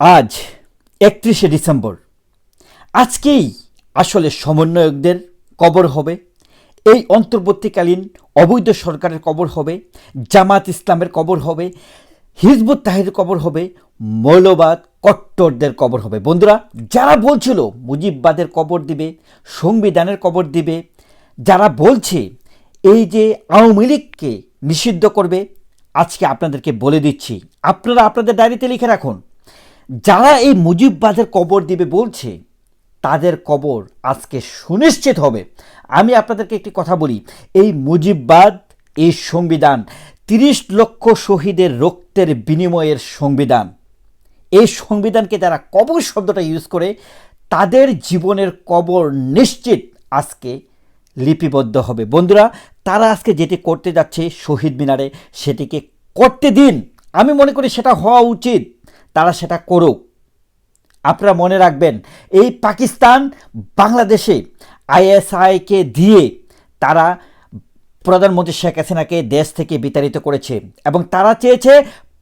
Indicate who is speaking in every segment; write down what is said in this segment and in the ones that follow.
Speaker 1: আজ একত্রিশে ডিসেম্বর। আজকেই আসলে সমন্বয়কদের কবর হবে। এই অন্তর্বর্তীকালীন অবৈধ সরকারের কবর হবে, জামাত ইসলামের কবর হবে, হিজবুত তাহির কবর হবে, মৌলবাদ কট্টরদের কবর হবে। বন্ধুরা, যারা বলছিল মুজিববাদের কবর দিবে, সংবিধানের কবর দিবে, যারা বলছে এই যে আওয়ামী লীগকে নিষিদ্ধ করবে, আজকে আপনাদেরকে বলে দিচ্ছি। আপনারা আপনাদের ডায়েরিতে লিখে রাখুন। যারা এই মুজিববাদের কবর দিবে বলছে, তাদের কবর আজকে সুনিশ্চিত হবে। আমি আপনাদেরকে একটি কথা বলি, এই মুজিববাদ, এই সংবিধান তিরিশ লক্ষ শহীদের রক্তের বিনিময়ের সংবিধান। এই সংবিধানকে যারা কবর শব্দটা ইউজ করে, তাদের জীবনের কবর নিশ্চিত আজকে লিপিবদ্ধ হবে। বন্ধুরা, তারা আজকে যেটি করতে যাচ্ছে শহীদ মিনারে, সেটিকে করতে দিন। আমি মনে করি সেটা হওয়া উচিত। তারা সেটা করুক। আপনারা মনে রাখবেন, এই পাকিস্তান বাংলাদেশে আইএসআইকে দিয়ে তারা প্রধানমন্ত্রী শেখ হাসিনাকে দেশ থেকে বিতাড়িত করেছে এবং তারা চেয়েছে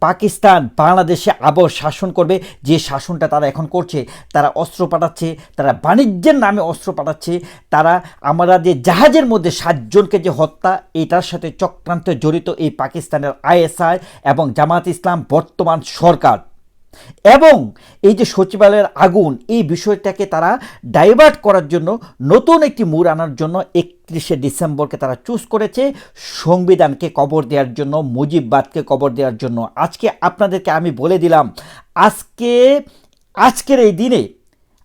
Speaker 1: পাকিস্তান বাংলাদেশে আবার শাসন করবে। যে শাসনটা তারা এখন করছে, তারা অস্ত্র পাঠাচ্ছে, তারা বাণিজ্যের নামে অস্ত্র পাঠাচ্ছে, তারা আমরা যে জাহাজের মধ্যে সাতজনকে যে হত্যা, এটার সাথে চক্রান্তে জড়িত এই পাকিস্তানের আইএসআই এবং জামাত ইসলাম বর্তমান সরকার। এবং এই যে সচিবালয়ের আগুন, এই বিষয়টাকে তারা ডাইভার্ট করার জন্য নতুন একটি মুড় আনার জন্য একত্রিশে ডিসেম্বরকে তারা চুজ করেছে। সংবিধানকে কবর দেওয়ার জন্য, মুজিববাদকে কবর দেওয়ার জন্য। আজকে আপনাদেরকে আমি বলে দিলাম, আজকে, আজকের এই দিনে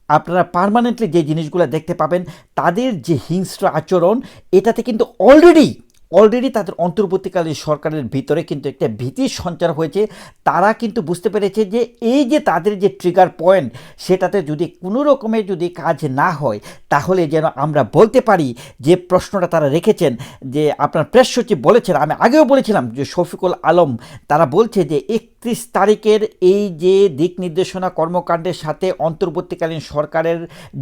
Speaker 1: আপনারা পার্মানেন্টলি যে জিনিসগুলো দেখতে পাবেন, তাদের যে হিংস্র আচরণ, এটাতে কিন্তু অলরেডি অলরেডি তাদের অন্তর্বর্তীকালীন সরকারের ভিতরে কিন্তু একটা ভীতির সঞ্চার হয়েছে। তারা কিন্তু বুঝতে পেরেছে যে এই যে তাদের যে ট্রিগার পয়েন্ট সেটাতে যদি কোনো রকমের যদি কাজ না হয়, তাহলে যেন আমরা বলতে পারি যে প্রশ্নটা তারা রেখেছেন, যে আপনার প্রেস সচিব বলেছেন, আমি আগেও বলেছিলাম যে শফিকুল আলম, তারা বলছে যে একত্রিশ তারিখের এই যে দিক নির্দেশনা কর্মকাণ্ডের সাথে অন্তর্বর্তীকালীন সরকারের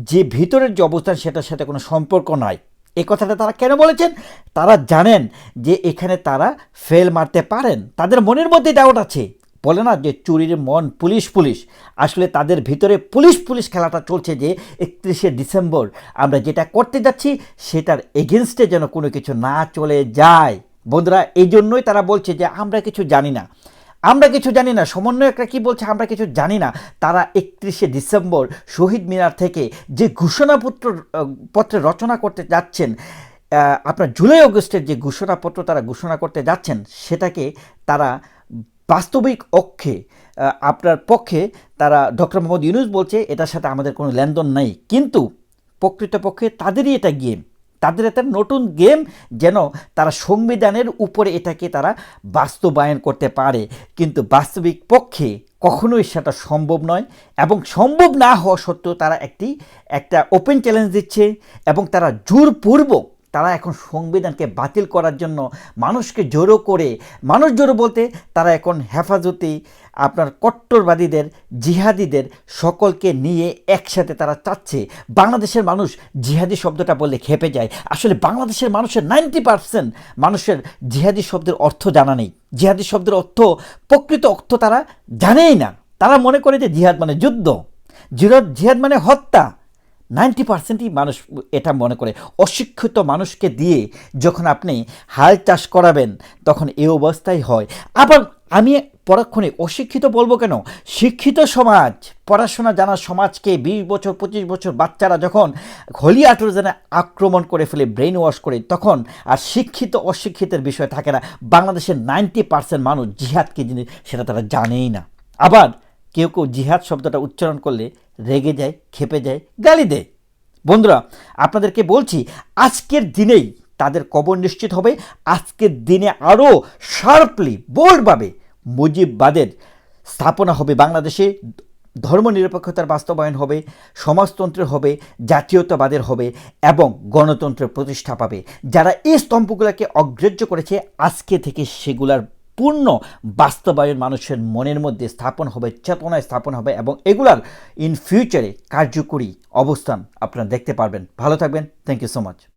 Speaker 1: যে ভিতরের যে অবস্থান, সেটার সাথে কোনো সম্পর্ক নাই। এই কথাটা তারা কেন বলেছেন? তারা জানেন যে এখানে তারা ফেল মারতে পারেন। তাদের মনের মধ্যে ডাউট আছে। বলে না যে চুরির মন পুলিশ পুলিশ। আসলে তাদের ভিতরে পুলিশ পুলিশ খেলাটা চলছে যে একত্রিশে ডিসেম্বর আমরা যেটা করতে যাচ্ছি, সেটার এগেনস্টে যেন কোনো কিছু না চলে যায়। বন্ধুরা, এই জন্যই তারা বলছে যে আমরা কিছু জানি না। আমরা কিছু জানি না। সমন্বয়করা কি বলছে আমরা কিছু জানি না। তারা একত্রিশে ডিসেম্বর শহীদ মিনার থেকে যে ঘোষণাপত্র পত্রে রচনা করতে যাচ্ছেন আপনার জুলাই অগস্টের যে ঘোষণাপত্র তারা ঘোষণা করতে যাচ্ছেন, সেটাকে তারা বাস্তবিক অক্ষে আপনার পক্ষে তারা ডক্টর মোহাম্মদ ইউনুস বলছে, এটার সাথে আমাদের কোনো লেনদেন নেই। কিন্তু প্রকৃতপক্ষে তাদেরই এটা গেম। তাদের একটা নতুন গেম যেন তারা সংবিধানের উপরে এটাকে তারা বাস্তবায়ন করতে পারে। কিন্তু বাস্তবিক পক্ষে কখনোই সেটা সম্ভব নয় এবং সম্ভব না হওয়া সত্ত্বেও তারা একটি, একটা ওপেন চ্যালেঞ্জ দিচ্ছে এবং তারা জোরপূর্বক তারা এখন সংবিধানকে বাতিল করার জন্য মানুষকে জোরো করে, মানুষ জোরো বলতে তারা এখন হেফাজতি, আপনার কট্টরবাদীদের, জিহাদিদের সকলকে নিয়ে একসাথে তারা চাচ্ছে। বাংলাদেশের মানুষ জিহাদি শব্দটা বললে খেপে যায়। আসলে বাংলাদেশের মানুষের নাইনটি পারসেন্ট মানুষের জিহাদি শব্দের অর্থ জানা নেই। জিহাদি শব্দের অর্থ, প্রকৃত অর্থ তারা জানেই না। তারা মনে করে যে জিহাদ মানে যুদ্ধ। জিহাদ জিহাদ মানে হত্যা। নাইনটি পার্সেন্টই মানুষ এটা মনে করে। অশিক্ষিত মানুষকে দিয়ে যখন আপনি হাল চাষ করাবেন, তখন এই অবস্থাই হয়। আবার আমি পরক্ষণে অশিক্ষিত বলব কেন? শিক্ষিত সমাজ, পড়াশোনা জানা সমাজকে বিশ বছর, পঁচিশ বছর বাচ্চারা যখন হোলি আটরোজনে আক্রমণ করে ফেলে ব্রেন ওয়াশ করে, তখন আর শিক্ষিত, অশিক্ষিতের বিষয় থাকে না। বাংলাদেশের নাইনটি পার্সেন্ট মানুষ জিহাদ কি জিনিস সেটা তারা জানেই না। আবার কেউ কেউ জিহাদ শব্দটা উচ্চারণ করলে রেগে যায়, খেপে যায়, গালি দেয়। বন্ধুরা, আপনাদেরকে বলছি, আজকের দিনেই তাদের কবর নিশ্চিত হবে। আজকের দিনে আরও শার্পলি বোল্ডভাবে মুজিববাদের স্থাপনা হবে বাংলাদেশে। ধর্মনিরপেক্ষতার বাস্তবায়ন হবে সমাজতন্ত্রের হবে, জাতীয়তাবাদের হবে এবং গণতন্ত্রের প্রতিষ্ঠা পাবে। যারা এই স্তম্ভগুলোকে অগ্রাহ্য করেছে, আজকে থেকে সেগুলার পূর্ণ বাস্তবায়ন মানুষের মনের মধ্যে স্থাপন হবে, চেতনায় স্থাপন হবে এবং এগুলার ইন ফিউচারে কার্যকরী অবস্থান আপনারা দেখতে পারবেন। ভালো থাকবেন। Thank you so much